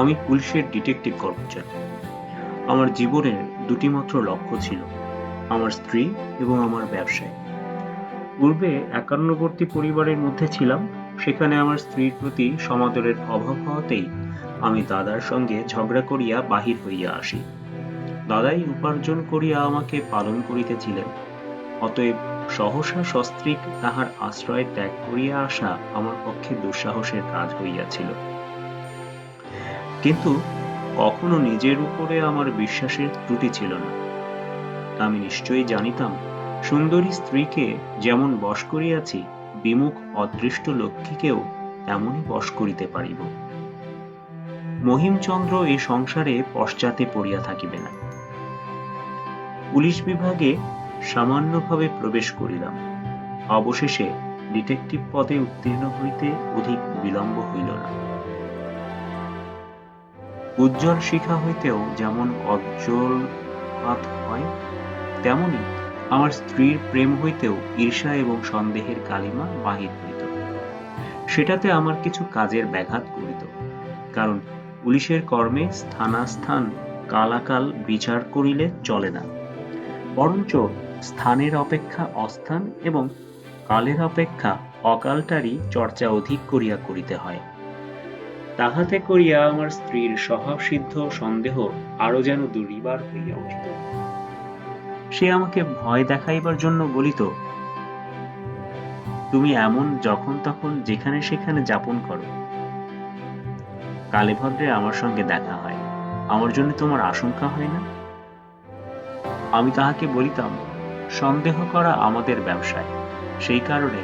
আমি পুলিশের ডিটেকটিভ কর্মচারী। আমার জীবনের দুটি মাত্র লক্ষ্য ছিল আমার স্ত্রী এবং আমার ব্যবসায়। পূর্বে একান্নবর্তী পরিবারের মধ্যে ছিলাম, সেখানে আমার স্ত্রীর প্রতি সমাদরের অভাব হওয়াতেই আমি দাদার সঙ্গে ঝগড়া করিয়া বাহির হইয়া আসি। দাদাই উপার্জন করিয়া আমাকে পালন করিতেছিলেন, অতএব সহসা সস্ত্রীক তাহার আশ্রয় ত্যাগ করিয়া আসা আমার পক্ষে দুঃসাহসের কাজ হইয়াছিল। কিন্তু কখনো নিজের উপরে আমার বিশ্বাসের ত্রুটি ছিল না। আমি নিশ্চয়ই জানিতাম, সুন্দরী স্ত্রীকে যেমন বশ করিয়াছি, বিমুখ অদৃষ্ট লক্ষ্মীকেও তেমনই বশ করিতে পারিব। মহিমচন্দ্র এই সংসারে পশ্চাতে পড়িয়া থাকিবে না। পুলিশ বিভাগে সামান্যভাবে প্রবেশ করিলাম। অবশেষে ডিটেকটিভ পদে উত্তীর্ণ হইতে অধিক বিলম্ব হইল না। উজ্জ্বল শিখা হইতেও যেমন অজ্জ্বলপাত হয়, তেমনি আমার স্ত্রীর প্রেম হইতেও ঈর্ষা এবং সন্দেহের কালিমা বাহির হইত। সেটাতে আমার কিছু কাজের ব্যাঘাত করিত কারণ পুলিশের কর্মে স্থানাস্থান, কালাকাল বিচার করিলে চলে না। বরঞ্চ স্থানের অপেক্ষা অস্থান এবং কালের অপেক্ষা অকালটারই চর্চা অধিক করিয়া করিতে হয়। তাহাতে করিয়া আমার স্ত্রীর স্বভাবসিদ্ধ সন্দেহ আরও যেন দুরিবার হইয়া উঠিত সে আমাকে ভয় দেখাইবার জন্য বলিত, তুমি এমন যখন তখন যেখানে সেখানে যাপন করো। কালীভদ্রে আমার সঙ্গে দেখা হয়। আমার জন্য তোমার আশঙ্কা হয় না? আমি তাহাকে বলিতাম, সন্দেহ করা আমাদের ব্যবসায়। সেই কারণে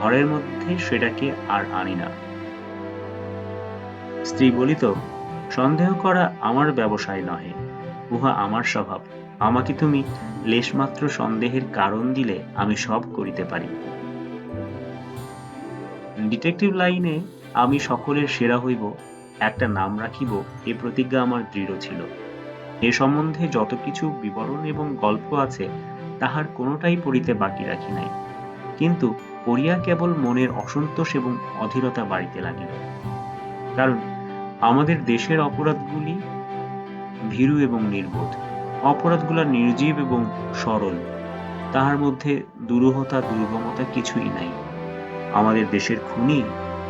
ঘরের মধ্যে সেটাকে আর আনি না। স্ত্রী বলিত, সন্দেহ করা আমার ব্যবসায় নহে, উহা আমার স্বভাব। আমাকে তুমি লেশমাত্র সন্দেহের কারণ দিলে আমি সব করিতে পারি। ডিটেকটিভ লাইনে আমি সকলের সেরা হইব, একটা নাম রাখিব, এ প্রতিজ্ঞা আমার দৃঢ় ছিল। এ সম্বন্ধে যত কিছু বিবরণ এবং গল্প আছে, তাহার কোনোটাই পড়িতে বাকি রাখি নাই। কিন্তু পড়িয়া কেবল মনের অসন্তোষ এবং অধীরতা বাড়িতে লাগিল। কারণ আমাদের দেশের অপরাধগুলি ভীরু এবং নির্বোধ। অপরাধগুলা নির্জীব এবং সরল। তাহার মধ্যে দুরূহতা, দুর্গমতা কিছুই নাই। আমাদের দেশের খুনি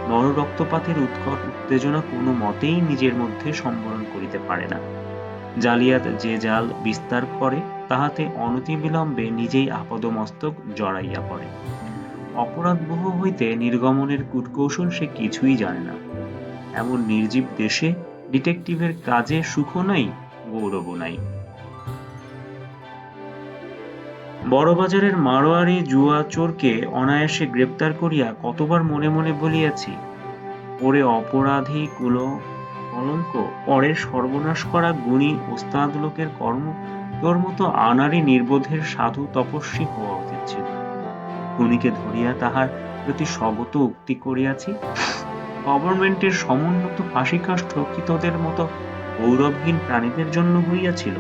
নররক্তপাতের উৎকট উত্তেজনা কোনো মতেই নিজের মধ্যে সম্বরণ করিতে পারে না। জালিয়াত যে জাল বিস্তার করে, তাহাতে অনতিবিলম্বে নিজেই আপদমস্তক জড়াইয়া পড়ে। অপরাধ বহু হইতে নির্গমনের কূটকৌশল সে কিছুই জানে না। এমন নির্জীব দেশে ডিটেকটিভের কাজে সুখও নাই, গৌরবও নাই। বড়বাজারের মারোয়ারি জুয়া চোরকে অনায়াসে গ্রেপ্তার করিয়া কতবার মনে মনে বলিয়াছি, ওরে অপরাধী কুলো, কলঙ্ক, পরের সর্বনাশ করা গুণী ওস্তাদ লোকের কর্ম, তোর মতো আনারি নির্বোধের সাধু তপস্বী হওয়া উচিত ছিল। খুনিকে ধরিয়া তাহার প্রতি স্বগত উক্তি করিয়াছি গভর্নমেন্টের সমুন্নত ফাঁসিকাষ্ঠ কি তোদের মতো গৌরবহীন প্রাণীদের জন্য হইয়াছিল।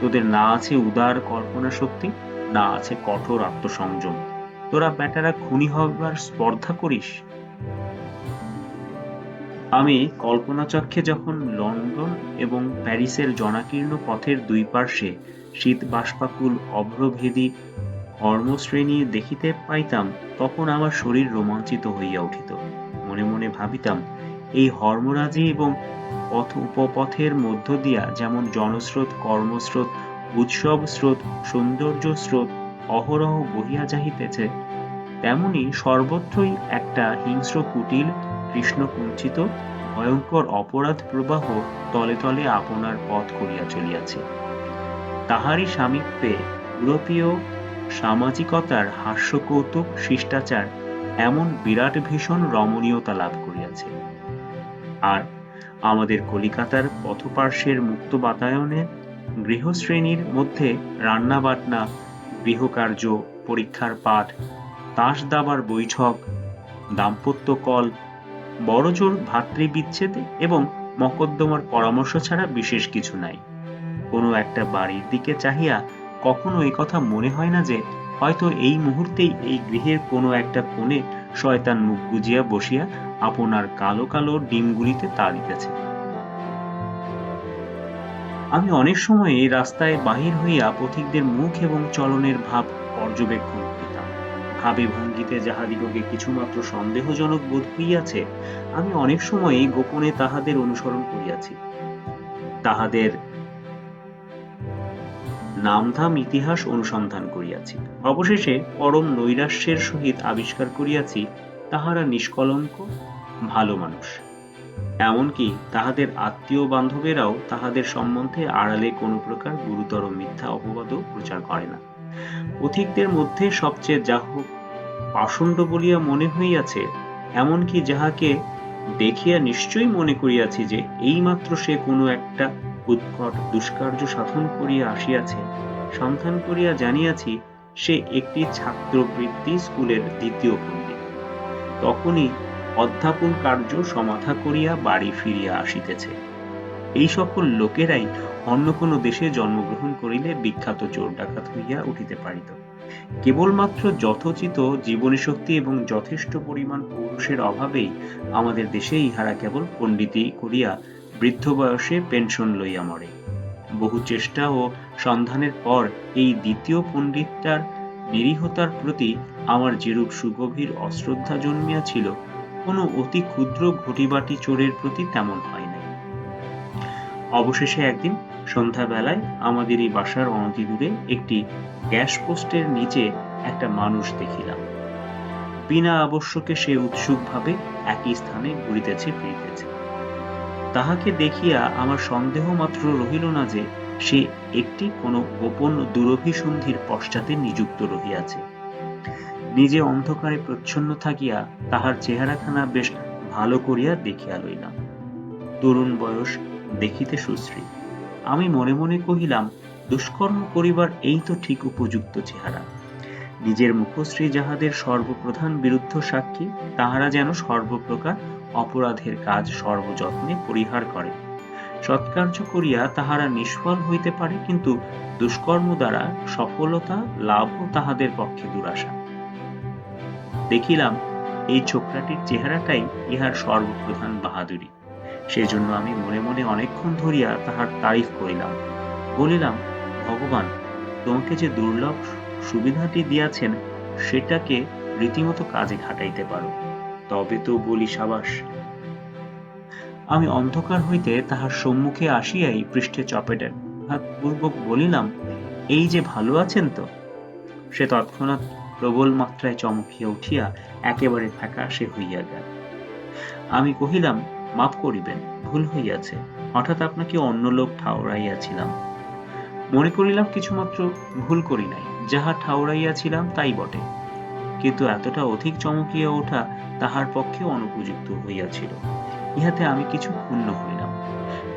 তোদের না আছে উদার কল্পনা শক্তি, না আছে কঠোর আত্মসংযম। তোরা বেটারা খুনি হবার স্পর্ধা করিস। আমি কল্পনাচক্ষে যখন লন্ডন এবং প্যারিসের জনাকীর্ণ পথের দুই পার্শ্বে শীত বাষ্পাকুল অভ্রভেদী হর্মশ্রেণী দেখিতে পাইতাম, তখন আমার শরীর রোমাঞ্চিত হইয়া উঠিত। মনে মনে ভাবিতাম, এই হর্মরাজি এবং পথ উপপথের মধ্য দিয়া যেমন জনস্রোত কর্মস্রোত, উৎসব স্রোত, সৌন্দর্য স্রোত, অহরহ বহিয়া যাইতেছে তেমনি সর্বত্রই একটা হিংস্র কুটিল, কৃষ্ণ কৃষ্ণকুঞ্চিত ভয়ঙ্কর অপরাধ প্রবাহ তলে তলে আপনার পথ করিয়া চলিয়াছে। তাহারই সামীপ্যে ইউরোপীয় সামাজিকতার হাস্যকৌতুক, শিষ্টাচার এমন বিরাট ভীষণ রমণীয়তা লাভ করিয়াছে। আর আমাদের কলিকাতার পথপার্শ্বের মুক্ত বাতায়নে গৃহশ্রেণীর মধ্যে রান্না বাটনা গৃহকার্য, পরীক্ষার পাঠ, তাস দাবার বৈঠক, দাম্পত্য কল বড়জোর ভাতৃবিচ্ছেদ এবং মকদ্দমার পরামর্শ ছাড়া বিশেষ কিছু নাই। কোনো একটা বাড়ির দিকে চাহিয়া কখনো কথা মনে হয় না যে হয়তো এই মুহূর্তেই এই গৃহের কোনো একটা কোণে শয়তান মুখ গুজিয়া বসিয়া আপনার কালো কালো ডিমগুলিতে তা দিতেছে। আমি অনেক সময় রাস্তায় বাহির হইয়া পথিকদের মুখ এবং চলনের ভাব পর্যবেক্ষণ করিতাম। ভাবে ভঙ্গিতে যাহাদিগকে কিছুমাত্র সন্দেহজনক বোধ হইয়াছে, আমি অনেক সময় গোপনে তাহাদের অনুসরণ করিয়াছি। তাহাদের নামধাম ইতিহাস অনুসন্ধান করিয়াছি। অবশেষে পরম নৈরাশ্যের সহিত আবিষ্কার করিয়াছি তাহারা নিষ্কলঙ্ক, ভালো মানুষ। এমনকি তাহাদের আত্মীয় বান্ধবেরাও তাহাদের সম্বন্ধে আড়ালে কোনো প্রকার গুরুতর মিথ্যা অপবাদও প্রচার করে না। পথিকদের মধ্যে সবচেয়ে যাহ পাষণ্ড বলিয়া মনে হইয়াছে, এমনকি যাহাকে দেখিয়া নিশ্চয়ই মনে করিয়াছি যে, এইমাত্র সে কোনো একটা উৎকট দুষ্কার্য সাধন করিয়া আসিয়াছে। সন্ধান করিয়া জানিয়াছি, সে একটি ছাত্রবৃত্তি স্কুলের দ্বিতীয় পণ্ডিত। তখনই অধ্যাপন কার্য সমাধা করিয়া বাড়ি ফিরিয়া আসিতেছে। এই সকল লোকেরাই অন্য কোনো দেশে জন্মগ্রহণ করিলে বিখ্যাত চোর ডাকাত হইয়া উঠিতে পারিত। কেবলমাত্র যথোচিত জীবনী শক্তি এবং যথেষ্ট পরিমাণ পুরুষের অভাবেই আমাদের দেশে ইহারা কেবল পণ্ডিতই করিয়া বৃদ্ধ বয়সে পেনশন লইয়া মরে। বহু চেষ্টা ও সন্ধানের পর এই দ্বিতীয় পণ্ডিতটার নিরীহতার প্রতি আমার যেরূপ সুগভীর অশ্রদ্ধা জন্মিয়াছিল, কোনো অতি ক্ষুদ্র ঘটিবাটি চোরের প্রতি তেমন হয় নাই। অবশেষে একদিন সন্ধ্যাবেলায় আমাদের এই বাসার অনতি দূরে একটি গ্যাস পোস্টের নিচে একটা মানুষ দেখিলাম। বিনা আবশ্যকে সে উৎসুকভাবে একই স্থানে ঘুরিতেছে, ফিরিতেছে। তাহাকে দেখিয়া আমার সন্দেহ মাত্র রহিল না যে সে একটি কোনো গোপন দুরভিসন্ধির পশ্চাতে নিযুক্ত রহিয়াছে। নিজে অন্ধকারে প্রচ্ছন্ন থাকিয়া তাহার চেহারাখানা বেশ ভালো করিয়া দেখিয়া লইলাম। তরুণ বয়স দেখিতে সুশ্রী। আমি মনে মনে কহিলাম, দুষ্কর্ম করিবার এই তো ঠিক উপযুক্ত চেহারা। নিজের মুখশ্রী যাহাদের সর্বপ্রধান বিরুদ্ধ সাক্ষী, তাহারা যেন সর্বপ্রকার অপরাধের কাজ সর্বযত্নে পরিহার করে। সৎকার্য করিয়া তাহারা নিষ্ফল হইতে পারে, কিন্তু দুষ্কর্ম দ্বারা সফলতা লাভও তাহাদের পক্ষে দুরাশা। দেখিলাম, এই ছোকরাটির চেহারাটাই ইহার সর্বপ্রধান বাহাদুরি। সেজন্য আমি মনে মনে অনেকক্ষণ ধরিয়া তাহার তারিফ করিলাম। বলিলাম, ভগবান, তোমাকে যে দুর্লভ সুবিধাটি দিয়াছেন, সেটাকে রীতিমতো কাজে খাটাইতে পারো। তবে তো বলি সাবাস। আমি অন্ধকার হইতে তাহার সম্মুখে আসিয়াই পৃষ্ঠে চপেটে পূর্বক বলিলাম, এই যে ভালো আছেন তো? সে তৎক্ষণাৎ প্রবল মাত্রায় চমকিয়া উঠিয়া একেবারে ফ্যাকাশে হইয়া গেল। আমি কহিলাম মাফ করিবেন, ভুল হইয়াছে। হঠাৎ আপনাকে অন্য লোক ঠাউরাইয়াছিলাম মনে করিলাম কিছুমাত্র ভুল করি নাই। যাহা ঠাউরাইয়াছিলাম তাই বটে। কিন্তু এতটা অধিক চমকিয়া ওঠা তাহার পক্ষে অনুপযুক্ত হইয়াছিল। ইহাতে আমি কিছু ক্ষুণ্ণ হইলাম।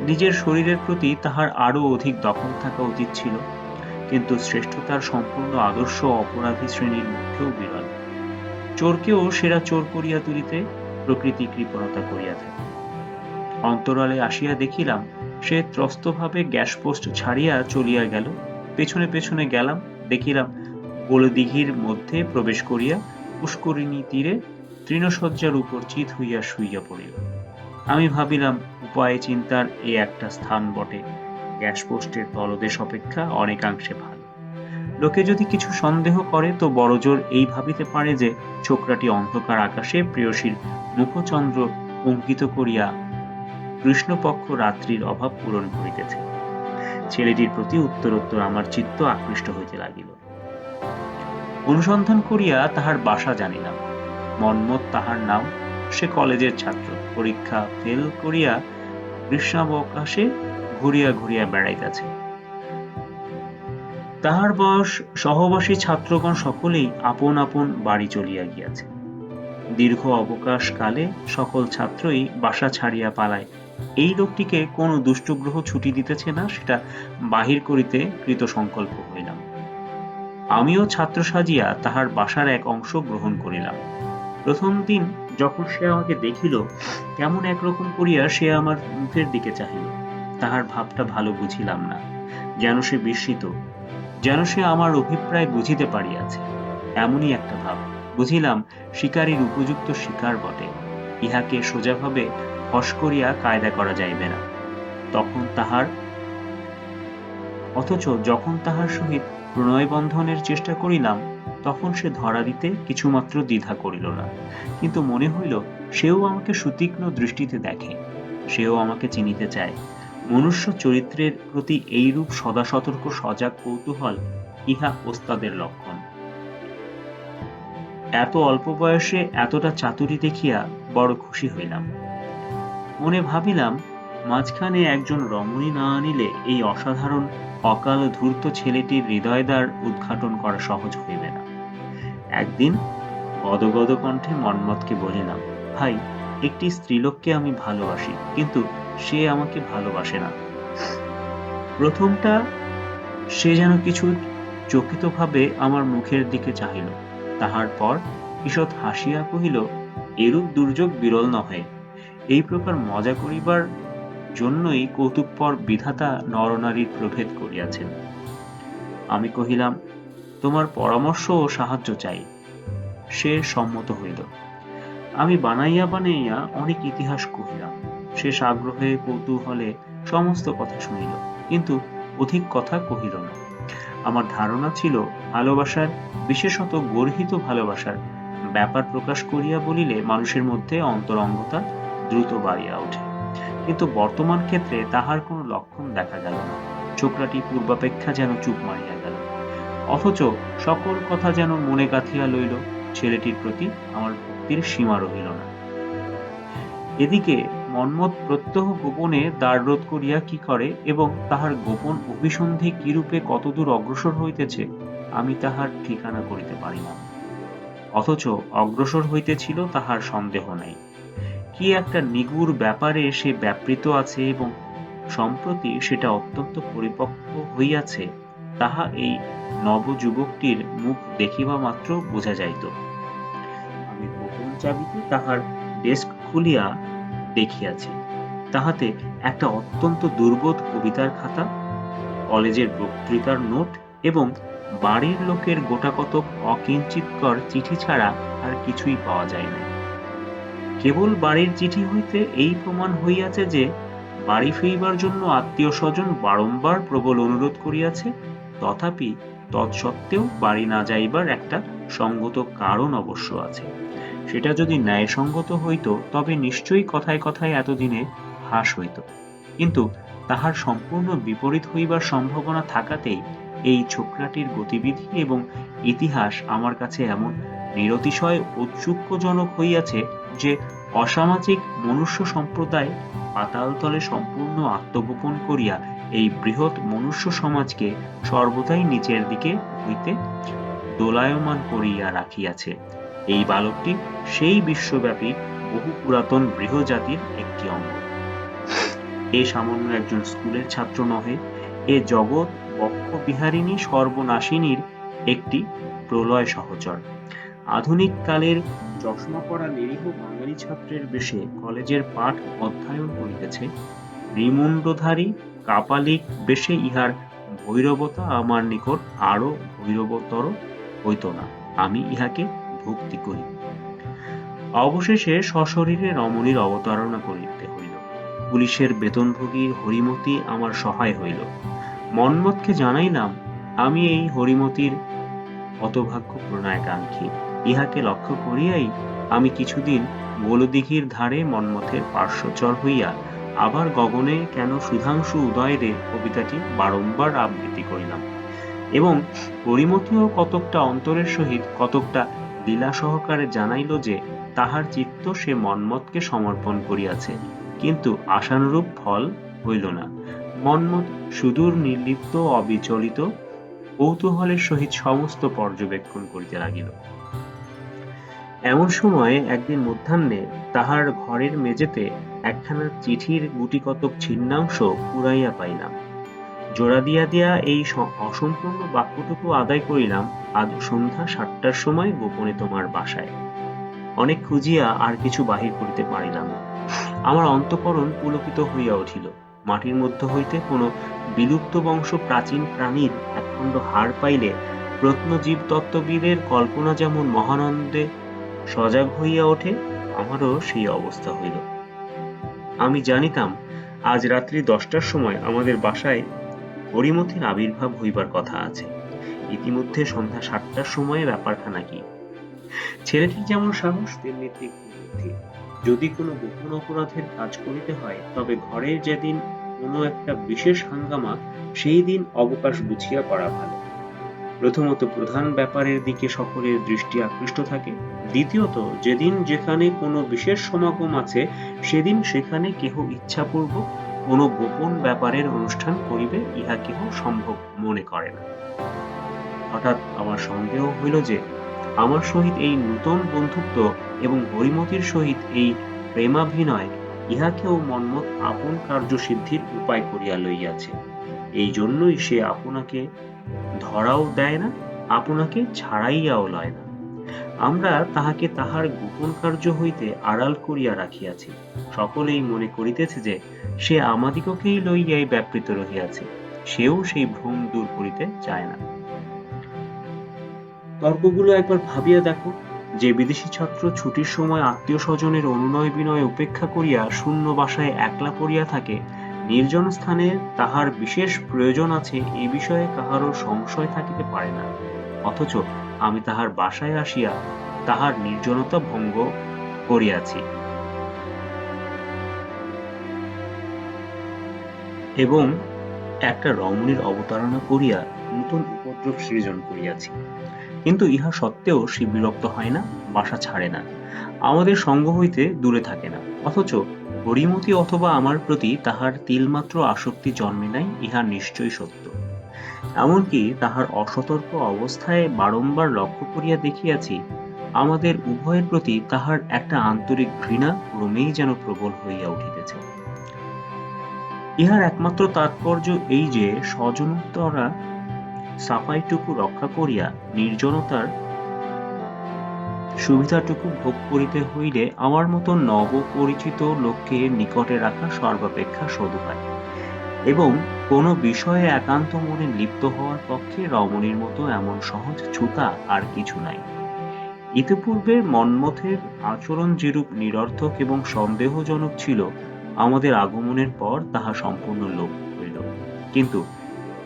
নিজের শরীরের প্রতি তাহার আরও অধিক দখল থাকা উচিত ছিল, কিন্তু শ্রেষ্ঠতার সম্পূর্ণ আদর্শ অপরাধী শ্রেণির মধ্যেও বিরল। চোরকেও সেরা চোর করিয়া তুলিতে প্রকৃতি কৃপণতা করিয়া থাকে অন্তরালে আসিয়া দেখিলাম, সে ত্রস্তভাবে গ্যাস পোস্ট ছাড়িয়া চলিয়া গেল। পেছনে পেছনে গেলাম, দেখিলাম দিঘির মধ্যে প্রবেশ করিয়া পুষ্করিণী তীরে তৃণশয্যার উপর চিত হইয়া শুইয়া পড়িল। আমি ভাবিলাম, উপায় চিন্তার এ একটা স্থান বটে। গ্যাস পোস্টের তলদেশ অপেক্ষা অনেকাংশে ভালো। লোকে যদি কিছু সন্দেহ করে, তো বড়জোর এই ভাবিতে পারে যে ছোকরাটি অন্ধকার আকাশে প্রেয়সীর মুখচন্দ্র অঙ্কিত করিয়া কৃষ্ণপক্ষ রাত্রির অভাব পূরণ করিতেছে। ছেলেটির প্রতি উত্তরোত্তর আমার চিত্ত আকৃষ্ট হইতে লাগিল। অনুসন্ধান করিয়া তাহার বাসা জানিলাম মন্মত তাহার নাম, সে কলেজের ছাত্র। পরীক্ষা ফেল করিয়া গ্রীষ্মাবকাশে ঘুরিয়া ঘুরিয়া বেড়াইতেছে। তাহার বয়স সহবাসী ছাত্রগণ সকলেই আপন আপন বাড়ি চলিয়া গিয়াছে। দীর্ঘ অবকাশ কালে সকল ছাত্রই বাসা ছাড়িয়া পালায়। এই লোকটিকে কোন দুষ্টগ্রহ ছুটি দিতেছে না, সেটা বাহির করিতে কৃত সংকল্প হইলাম। আমিও ছাত্র সাজিয়া তাহার বাসার এক অংশ গ্রহণ করিলাম। প্রথম দিন যখন সে আমাকে দেখিল, কেমন একরকম করিয়া সে আমার মুখের দিকে চাহিল। তাহার ভাবটা ভালো বুঝিলাম না, যেন সে বিস্মিত, যেন সে আমার অভিপ্রায় বুঝিতে পারিয়াছে। এমনই একটা ভাব, বুঝিলাম শিকারীর উপযুক্ত শিকার বটে, ইহাকে সোজাভাবে হস করিয়া কায়দা করা যাইবে না। তখন তাহার, অথচ যখন তাহার সহিত প্রণয় বন্ধনের চেষ্টা করিলাম, তখন সে ধরা দিতে কিছুমাত্র দ্বিধা করিল না। কিন্তু মনে হইল, সেও আমাকে সুতীক্ষ্ণ দৃষ্টিতে দেখে। সেও আমাকে চিনিতে চায়। মনুষ্য চরিত্রের প্রতি এইরূপ সদা সতর্ক সজাগ কৌতূহল ইহা ওস্তাদের লক্ষণ। এত অল্প বয়সে এতটা চাতুরি দেখিয়া বড় খুশি হইলাম। মনে ভাবিলাম, মাঝখানে একজন রমণী না আনিলে এই অসাধারণ অকাল ধূর্ত ছেলেটির হৃদয়দ্বার উদ্ঘাটন করা সহজ হইবে না। একদিন গদগদ কণ্ঠে মন্মথকে বলিলাম, ভাই, একটি স্ত্রীলোককে আমি ভালোবাসি, কিন্তু সে আমাকে ভালোবাসে না। প্রথমটা সে যেন কিছু চকিতভাবে আমার মুখের দিকে চাহিল। তাহার পর ঈষৎ হাসিয়া কহিল, এরূপ দুর্যোগ বিরল নহে। এই প্রকার মজা করিবার জন্যই কৌতুকপর বিধাতা নরনারীর প্রভেদ করিয়াছেন। আমি কহিলাম, তোমার পরামর্শ ও সাহায্য চাই। সে সম্মত হইল। আমি বানাইয়া বানাইয়া অনেক ইতিহাস কহিলাম। শেষ আগ্রহে কৌতূহলে সমস্ত কথা শুনিল, কিন্তু অধিক কথা কহিল না। আমার ধারণা ছিল, ভালোবাসার, বিশেষত গর্হিত ভালোবাসার, ব্যাপার প্রকাশ করিয়া বলিলে মানুষের মধ্যে অন্তরঙ্গতা দ্রুত বাড়িয়া ওঠে। কিন্তু বর্তমান ক্ষেত্রে তাহার কোনো লক্ষণ দেখা গেল না। ছোকরাটি পূর্বাপেক্ষা যেন চুপ মারিয়া গেল। অথচ সকল কথা যেন মনে গাঁথিয়া লইল, ছেলেটির প্রতি আমার ভক্তির সীমা রহিল না। এদিকে মন্মথ প্রত্যহ গোপনে দ্বাররোধ করিয়া কি করে এবং তাহার গোপন অভিসন্ধি কিরূপে কতদূর অগ্রসর হইতেছে, আমি তাহার ঠিকানা করিতে পারি না। অথচ অগ্রসর হইতেছিল তাহার সন্দেহ নাই। কি একটা নিগুড় ব্যাপারে সে ব্যাপৃত আছে এবং সম্প্রতি সেটা অত্যন্ত পরিপক্ক হইয়াছে, তাহা এই নবযুবকটির মুখ দেখিবা মাত্র বোঝা যাইত। আমি গোপন চাবিতে তাহার ডেস্ক খুলিয়া দেখিয়াছি। তাহাতে একটা অত্যন্ত দুর্বোধ কবিতার খাতা, কলেজের বক্তৃতার নোট এবং বাড়ির লোকের গোটাকতক অকিঞ্চিতকর চিঠি ছাড়া আর কিছুই পাওয়া যায় না কেবল বাড়ির চিঠি হইতে এই প্রমাণ হইয়াছে যে বাড়ি ফিরিবার জন্য আত্মীয় স্বজন বারংবার প্রবল অনুরোধ করিয়াছে, তথাপি তৎসত্ত্বেও বাড়ি না যাইবার একটা সঙ্গত কারণ অবশ্য আছে। সেটা যদি ন্যায়সঙ্গত হইত, তবে নিশ্চয়ই কথায় কথায় এতদিনে হ্রাস হইত। কিন্তু তাহার সম্পূর্ণ বিপরীত হইবার সম্ভাবনা থাকাতেই এই ছোকরাটির গতিবিধি এবং ইতিহাস আমার কাছে এমন নিরতিশয় ঔৎসুক্যজনক হইয়াছে যে অসামাজিক মনুষ্য সম্প্রদায় পাতালতলে সম্পূর্ণ আত্মগোপন করিয়া এই বৃহৎ মনুষ্য সমাজকে সর্বদাই নিচের দিকে হইতে দোলায়মান করিয়া রাখিয়াছে। এই বালকটি সেই বিশ্বব্যাপী বহু পুরাতন বৃহজাতির একটি অঙ্গ। এ সামান্য একজন স্কুলের ছাত্র নহে, এ জগৎ বক্ষ বিহারিণী সর্বনাশিনীর একটি প্রলয় সহচর। আধুনিক কালের চশমা পড়া নিরীহ বাঙালি ছাত্রের বেশে কলেজের পাঠ অধ্যয়ন করিতেছে। রিমুন্ডধারী কাপালিক বেশে ইহার ভৈরবতা আমার নিকট আরও ভৈরবতর হইত না। আমি ইহাকে ভক্তি করি। অবশেষে সশরীরে রমণীর অবতারণা করিতে হইল। পুলিশের বেতনভোগী হরিমতি আমার সহায় হইল। মন্মথকে জানাইলাম, আমি এই হরিমতির হতভাগ্য প্রণয়কাঙ্ক্ষী। ইহাকে লক্ষ্য করিয়াই আমি কিছুদিন গোলদিঘির ধারে মন্মথের পার্শ্বচর হইয়া আবার গগনে কেন সুধাংশু উদয় রে কবিতাটি বারংবার আবৃত্তি করিলাম। এবং পরিমতিও কতকটা অন্তরের সহিত কতকটা লীলা সহকারে জানাইল যে তাহার চিত্ত সে মন্মথকে সমর্পণ করিয়াছে, কিন্তু আশানুরূপ ফল হইল না। মন্মথ সুদূর নির্লিপ্ত অবিচলিত কৌতূহলের সহিত সমস্ত পর্যবেক্ষণ করিতে লাগিল। এমন সময় একদিন মধ্যাহ্নে তাহার ঘরের মেজেতে একখানা চিঠির গুটি কতক ছিন্নাংশ কুড়াইয়া পাইলাম। জোড়া দিয়া দিয়া এই অসম্পূর্ণ বাক্যটুকু আদায় করিলাম আজ সন্ধ্যা সাতটার সময় গোপনে তোমার বাসায়। অনেক খুঁজিয়া আর কিছু বাহির করিতে পারিলাম আমার অন্তকরণ পুলকিত হইয়া উঠিল। মাটির মধ্য হইতে কোনো বিলুপ্ত বংশ প্রাচীন প্রাণীর একখণ্ড হাড় পাইলে প্রত্নজীব তত্ত্ববিদের কল্পনা যেমন মহানন্দে সজাগ হইয়া ওঠে, আমারও সেই অবস্থা হইল। আমি জানিতাম, আজ রাত্রি দশটার সময় আমাদের বাসায় হরিমতির আবির্ভাব হইবার কথা আছে। ইতিমধ্যে সন্ধ্যা সাতটার সময় ব্যাপারখানা কি ছেলেটির যেমন সাহস, তেমনি তীক্ষ্ণ বুদ্ধি। যদি কোনো গোপন অপরাধের কাজ করিতে হয়, তবে ঘরের যেদিন কোনো একটা বিশেষ হাঙ্গামা, সেই দিন অবকাশ বুঝিয়া করা ভালো। প্রথমত প্রধান ব্যাপারের দিকে সকলের দৃষ্টি আকৃষ্ট থাকে। দ্বিতীয়ত, যেদিন যেখানে কোনো বিশেষ সমাগম আছে, সেদিন সেখানে কেহ ইচ্ছাপূর্বক কোনো গোপন ব্যাপারের অনুষ্ঠান করিবে ইহা কেহ সম্ভব মনে করে না। হঠাৎ আমার সন্দেহ হইল যে, আমার সহিত এই নূতন বন্ধুত্ব এবং হরিমতির সহিত এই প্রেমাভিনয় ইহাকেও মন্মথ আপন কার্যসিদ্ধির উপায় করিয়া লইয়াছে। এই জন্যই সে আপনাকে ধরাও দেয় না, আপনাকে ছাড়াইয়াও লয় না। আমরা তাহাকে তাহার গোপন কার্য হইতে আড়াল করিয়া রাখিয়াছি। সকলেই মনে করিতেছে যে, সে আমাদিগকেই লইয়াই ব্যাপৃত রহিয়াছে। সেও সেই ভ্রম দূর করিতে চায় না। তর্কগুলো একবার ভাবিয়া দেখো। যে বিদেশি ছাত্র ছুটির সময় আত্মীয় স্বজনের অনুনয় বিনয় উপেক্ষা করিয়া শূন্য বাসায় একলা পড়িয়া থাকে নির্জন স্থানে তাহার বিশেষ প্রয়োজন আছে এ বিষয়ে কাহারও সংশয় থাকিতে পারে না। অথচ আমি তাহার বাসায় আসিয়া তাহার নির্জনতা ভঙ্গ করিয়াছি। এবং একটা রমণীর অবতারণা করিয়া নূতন উপদ্রব সৃজন করিয়াছি। কিন্তু ইহা সত্ত্বেও সে বিরক্ত হয় না, বাসা ছাড়ে না। আমাদের সঙ্গ হইতে দূরে থাকে না। অথচ হরিমতি অথবা আমার প্রতি তাহার তিলমাত্র আসক্তি জন্মে নাই, ইহা নিশ্চয় সত্য। এমনকি তাহার অসতর্ক অবস্থায় বারংবার লক্ষ্য করিয়া দেখিয়াছি, আমাদের উভয়ের প্রতি তাহার একটা আন্তরিক ঘৃণা ক্রমেই যেন প্রবল হইয়া উঠিতেছে। ইহার একমাত্র তাৎপর্য এই যে স্বজনতরা সাফাইটুকু রক্ষা করিয়া নির্জনতার সুবিধাটুকু ভোগ করিতে হইলে আমার মতো নব পরিচিত লোককে নিকটে রাখা সর্বাপেক্ষা সদুপায়। এবং কোনো বিষয়ে একান্ত মনে লিপ্ত হওয়ার পক্ষে রমণীর মতো এমন সহজ ছুতা আর কিছু নাই। ইতিপূর্বে মন্মথের আচরণ যেরূপ নিরর্থক এবং সন্দেহজনক ছিল, আমাদের আগমনের পর তাহা সম্পূর্ণ লোপ হইল। কিন্তু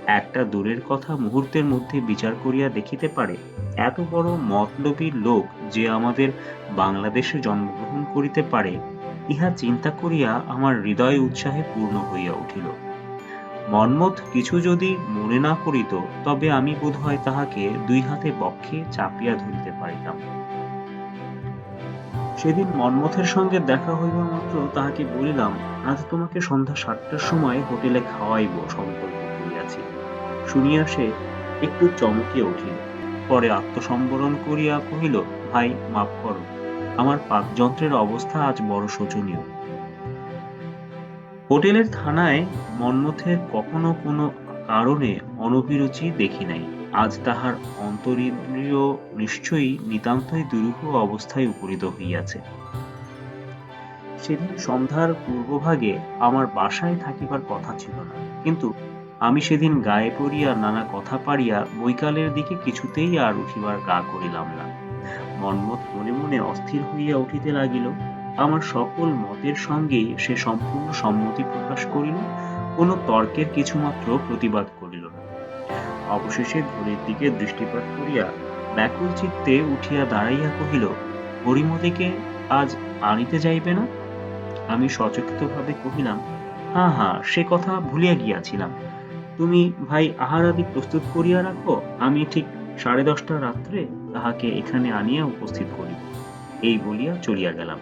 একটা দূরের কথা মুহূর্তের মধ্যে বিচার করিয়া দেখিতে পারে, এত বড় মতলবী লোক যে আমাদের বাংলাদেশে জন্মগ্রহণ করিতে পারে, ইহা চিন্তা করিয়া আমার হৃদয় উৎসাহে পূর্ণ হইয়া উঠিল। মন্মথ কিছু যদি মনে না করিত, তবে আমি বোধহয় তাহাকে দুই হাতে বক্ষে চাপিয়া ধরিতে পারিতাম। সেদিন মন্মথের সঙ্গে দেখা হইবা মাত্র তাহাকে বলিলাম, আজ তোমাকে সন্ধ্যা সাতটার সময় হোটেলে খাওয়াইব করিয়াছি শুনিয়া সে একটু চমকিয়া উঠিল। পরে আত্মসম্বরণ করিয়া কহিল, ভাই, মাফ করো, আমার পাকযন্ত্রের অবস্থা আজ বড় শোচনীয়। হোটেলের থানায় মন্মথের কখনো কোনো কারণে অনভিরুচি দেখি নাই। আজ তাহার অন্তরিন্দ্রিয় নিশ্চয়ই নিতান্তই দুরূহ অবস্থায় উপনীত হইয়াছে। সেদিন সন্ধ্যার পূর্বভাগে আমার বাসায় থাকিবার কথা ছিল না, কিন্তু আমি সেদিন গায়ে পড়িয়া নানা কথা পারিয়া বৈকালের দিকে কিছুতেই আর উঠিবার গা করিলাম না। মন্মথ মনে মনে অস্থির হইয়া উঠিতে লাগিল। আমার সকল মতের সঙ্গেই সে সম্পূর্ণ সম্মতি প্রকাশ করিল, কোনো তর্কের কিছুমাত্র প্রতিবাদ করিল না। অবশেষে ঘড়ির দিকে দৃষ্টিপাত করিয়া ব্যাকুল চিত্তে উঠিয়া দাঁড়াইয়া কহিল, হরিমতিকে আজ আনিতে যাইবে না? আমি সচকিতভাবে কহিলাম হা হা সে কথা ভুলিয়া গিয়াছিলাম। তুমি ভাই আহারাদি প্রস্তুত করিয়া রাখো, আমি ঠিক সাড়ে দশটা রাত্রে তাহাকে এখানে আনিয়া উপস্থিত করিব। এই বলিয়া চলিয়া গেলাম।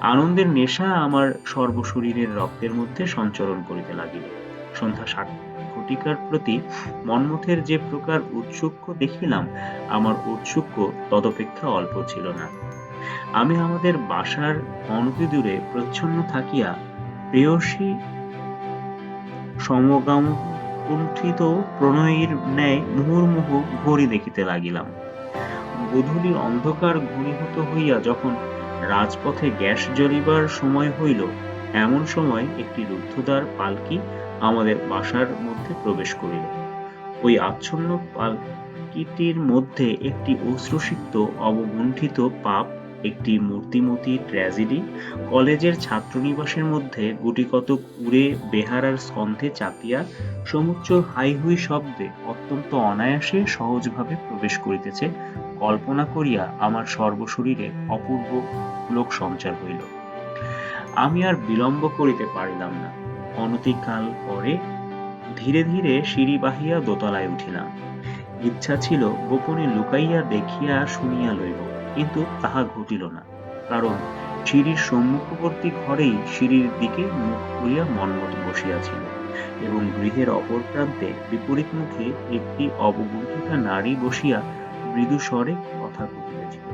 আনন্দের নেশা আমার সর্বশরীরের রক্তের মধ্যে সঞ্চরণ করিতে লাগিল। সন্ধ্যা সাত ঘটিকার প্রতি মন্মথের যে প্রকার উৎসুক্য দেখিলাম, আমার উৎসুক্য তদপেক্ষা অল্প ছিল না। আমি আমাদের বাসার অনতি দূরে প্রচ্ছন্ন থাকিয়া প্রেয়সী সমগাম কুণ্ঠিত প্রণয়ীর ন্যায় মুহুর্মুহু ঘড়ি দেখিতে লাগিলাম। গধূলি অন্ধকার ঘনীভূত হইয়া যখন রাজপথে গ্যাস জ্বলিবার সময় হইল, এমন সময় একটি রুদ্ধদ্বার পালকি আমাদের বাসার মধ্যে প্রবেশ করিল। ওই আচ্ছন্ন পালকিটির মধ্যে একটি অশ্রুসিক্ত, অবগুণ্ঠিত পাপ একটি মূর্তিমতি ট্র্যাজেডি। কলেজের ছাত্রনিবাসের মধ্যে গুটিকতক উড়ে বেহারার স্কন্ধে চাপিয়া সমুচ্চ হাইহুই শব্দে অত্যন্ত অনায়াসে সহজভাবে প্রবেশ করিতেছে। কল্পনা করিয়া আমার সর্বশরীরে অপূর্ব লোক সঞ্চার হইল। আমি আর বিলম্ব করিতে পারিলাম না। অনতিকাল পরে ধীরে ধীরে সিঁড়ি বাহিয়া দোতলায় উঠিলাম। ইচ্ছা ছিল গোপনে লুকাইয়া দেখিয়া শুনিয়া লইব। কিন্তু তাহা ঘটিল না। কারণ সিঁড়ির সম্মুখবর্তী ঘরেই সিঁড়ির দিকে মুখ করিয়া মনমত বসিয়াছিল এবং গৃহের অপর প্রান্তে বিপরীত মুখে একটি অবগুণ্ঠিতা নারী বসিয়া মৃদু স্বরে কথা কহিতেছিল।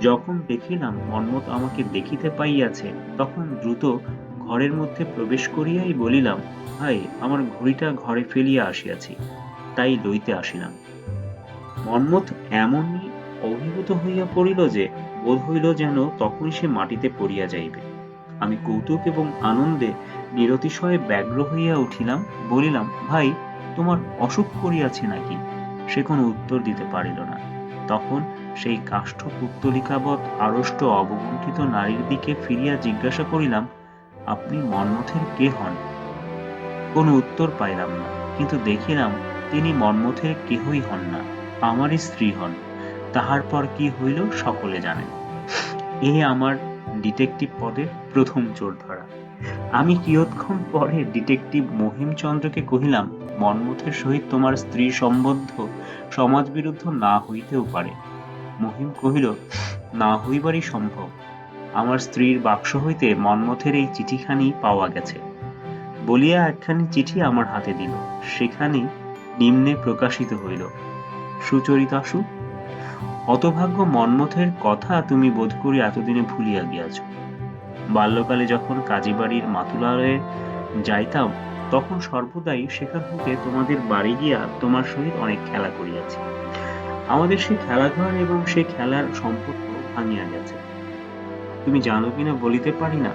যখন দেখিলাম মন্মথ আমাকে দেখিতে পাইয়াছে, তখন দ্রুত ঘরের মধ্যে প্রবেশ করিয়াই বলিলাম ভাই আমার ঘড়িটা ঘরে ফেলিয়া আসিয়াছি, তাই লইতে আসিলাম। মন্মথ এমনই অভিভূত হইয়া পড়িল যে, বোধ হইল যেন তখনই সে মাটিতে পড়িয়া যাইবে। আমি কৌতুক এবং আনন্দে নিরতিশয়ে ব্যগ্র হইয়া উঠিলাম, বলিলাম, ভাই, তোমার অসুখ করিয়াছে নাকি? সে কোনো উত্তর দিতে পারিল না। তখন সেই কাষ্ঠ পুত্তলিকাবৎ আড়ষ্ট অবগুণ্ঠিত নারীর দিকে ফিরিয়া জিজ্ঞাসা করিলাম, আপনি মন্মথের কে হন? কোনো উত্তর পাইলাম না, কিন্তু দেখিলাম তিনি মন্মথের কেহই হন না, আমারই স্ত্রী হন। তাহার পর কি হইল সকলে জানেন। এ আমার ডিটেকটিভ পদের প্রথম চোর ধরা আমি কিয়ৎক্ষণ পরে ডিটেকটিভ মহিমচন্দ্রকে কহিলাম, মন্মথের সহিত তোমার স্ত্রী সম্বন্ধ সমাজ বিরুদ্ধ না হইতেও পারে। মহিম কহিল, না হইবারই সম্ভব। আমার স্ত্রীর বাক্স হইতে মন্মথের এই চিঠিখানি পাওয়া গেছে। বলিয়া একখানি চিঠি আমার হাতে দিল। সেখানে নিম্নে প্রকাশিত হইল, সুচরিতাসু হতভাগ্য মন্মথের কথা তুমি বোধ করি এতদিনে ভুলিয়া গিয়াছ। বাল্যকালে যখন কাজীবাড়ির মাতুলালয়ে যাইতাম, তখন সর্বদাই সেখান হইতে তোমাদের বাড়ি গিয়া তোমার সহিত অনেক খেলা করিয়াছি। আমাদের সেই খেলাঘর এবং সেই খেলার সম্পর্ক ভাঙিয়া গেছে। তুমি জানো কিনা বলিতে পারি না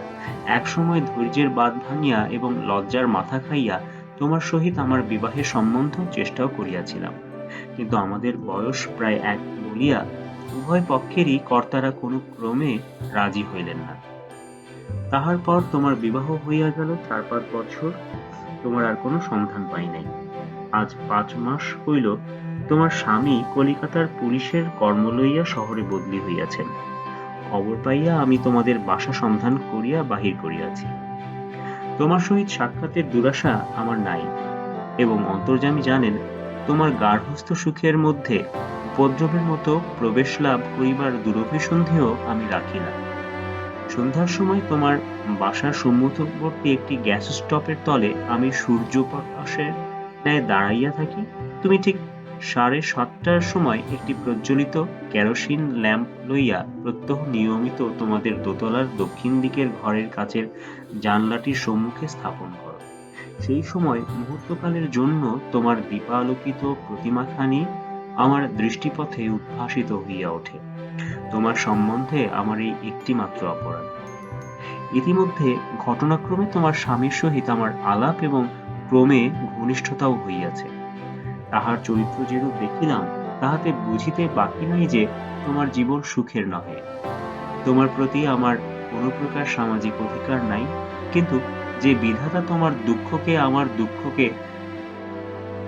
এক সময় ধৈর্যের বাদ ভাঙিয়া এবং লজ্জার মাথা খাইয়া তোমার সহিত আমার বিবাহের সম্বন্ধ চেষ্টাও করিয়াছিলাম। কিন্তু আমাদের বয়স প্রায় এক বলিয়া উভয় পক্ষেরই কর্তারা কোনো ক্রমে রাজি হইলেন না। তাহার পর তোমার বিবাহ হইয়া গেল চার পাঁচ বছর তোমার আর কোনো সন্ধান পাই নাই। আজ পাঁচ মাস হইল তোমার স্বামী কলিকাতার পুলিশের কর্ম লইয়া শহরে বদলি হইয়াছেন। খবর পাইয়া আমি তোমাদের বাসা সন্ধান করিয়া বাহির করিয়াছি। তোমার সহিত সাক্ষাতের দুরাশা আমার নাই, এবং অন্তর্যামী জানেন তোমার গার্হস্থ সুখের মধ্যে উপদ্রবের মতো প্রবেশ লাভ করিবার দুরভিসন্ধিও আমি রাখি না। সন্ধ্যার সময় তোমার বাসার সম্মুখবর্তী একটি গ্যাস স্টপের তলে আমি সূর্য প্রকাশের ন্যায় দাঁড়াইয়া থাকি। তুমি ঠিক সাড়ে সাতটার সময় একটি প্রজ্বলিত কেরোসিন ল্যাম্প লইয়া প্রত্যহ নিয়মিত তোমাদের দোতলার দক্ষিণ দিকের ঘরের কাছের জানলাটির সম্মুখে স্থাপন করো। সেই সময় মুহূর্তকালের জন্য তোমার দীপালোকিত প্রতিমাখানি আমার দৃষ্টিপথে উদ্ভাসিত হইয়া ওঠে। তোমার সম্বন্ধে আমার এই একটি মাত্র অপরাধ। ইতিমধ্যে ঘটনাক্রমে তোমার স্বামীর সহিত আমার আলাপ এবং ক্রমে ঘনিষ্ঠতাও হইয়াছে। তাহার চরিত্র যেরূপ দেখিলাম, তাহাতে বুঝিতে বাকি নাই যে তোমার জীবন সুখের নহে। তোমার প্রতি আমার কোনো প্রকার সামাজিক অধিকার নাই, কিন্তু যে বিধাতা তোমার দুঃখকে আমার দুঃখকে,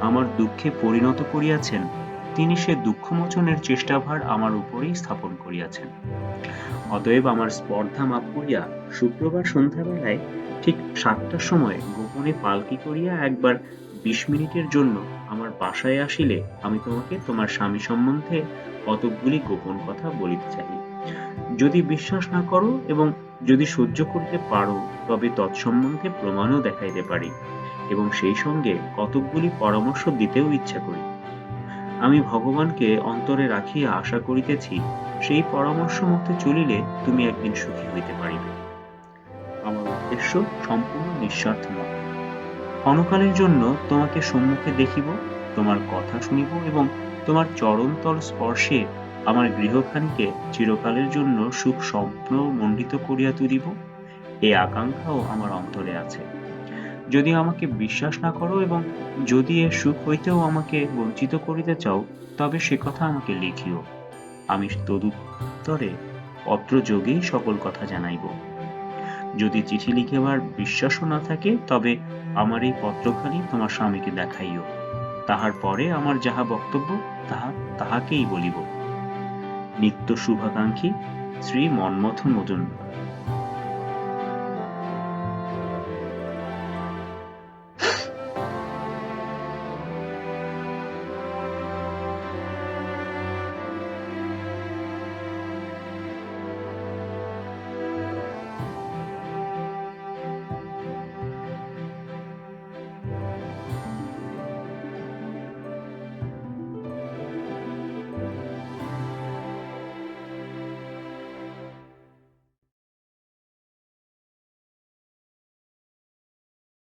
আমার দুঃখে পরিণত করিয়াছেন তিনি সে দুঃখমোচনের চেষ্টাভার আমার উপরেই স্থাপন করিয়াছেন। অতএব আমার স্পর্ধা মাপ করিয়া শুক্রবার সন্ধ্যাবেলায় ঠিক সাতটার সময় গোপনে পালকি করিয়া একবার বিশ মিনিটের জন্য আমার বাসায় আসিলে আমি তোমাকে তোমার স্বামী সম্বন্ধে কতকগুলি গোপন কথা বলিতে চাই। যদি বিশ্বাস না করো এবং যদি সহ্য করতে পারো, তবে তৎসম্বন্ধে প্রমাণও দেখাইতে পারি এবং সেই সঙ্গে কতকগুলি পরামর্শ দিতেও ইচ্ছা করি। আমি ভগবানকে অন্তরে রাখিয়া আশা করিতেছি, সেই পরামর্শ মতে চলিলে তুমি একদিন সুখী হইতে পারিবে। আমার উদ্দেশ্য সম্পূর্ণ নিঃস্বার্থ নয়। ক্ষণকালের জন্য তোমাকে সম্মুখে দেখিব, তোমার কথা শুনিব এবং তোমার চরণতল স্পর্শে আমার গৃহখানিকে চিরকালের জন্য সুখ স্বপ্ন মণ্ডিত করিয়া তুলিব। এই আকাঙ্ক্ষাও আমার অন্তরে আছে। যদি আমাকে বিশ্বাস না করো এবং যদি এ সুখ হইতেও আমাকে বঞ্চিত করিতে চাও, তবে সে কথা আমাকে লিখিও। আমি তদুত্তরে পত্র যোগেই সকল কথা জানাইব। যদি চিঠি লিখিবার বিশ্বাসও না থাকে, তবে আমার এই পত্রখানি তোমার স্বামীকে দেখাইও। তাহার পরে আমার যাহা বক্তব্য, তাহা তাহাকেই বলিব। নিত্য শুভাকাঙ্ক্ষী শ্রী মন্মথ মজুমদার।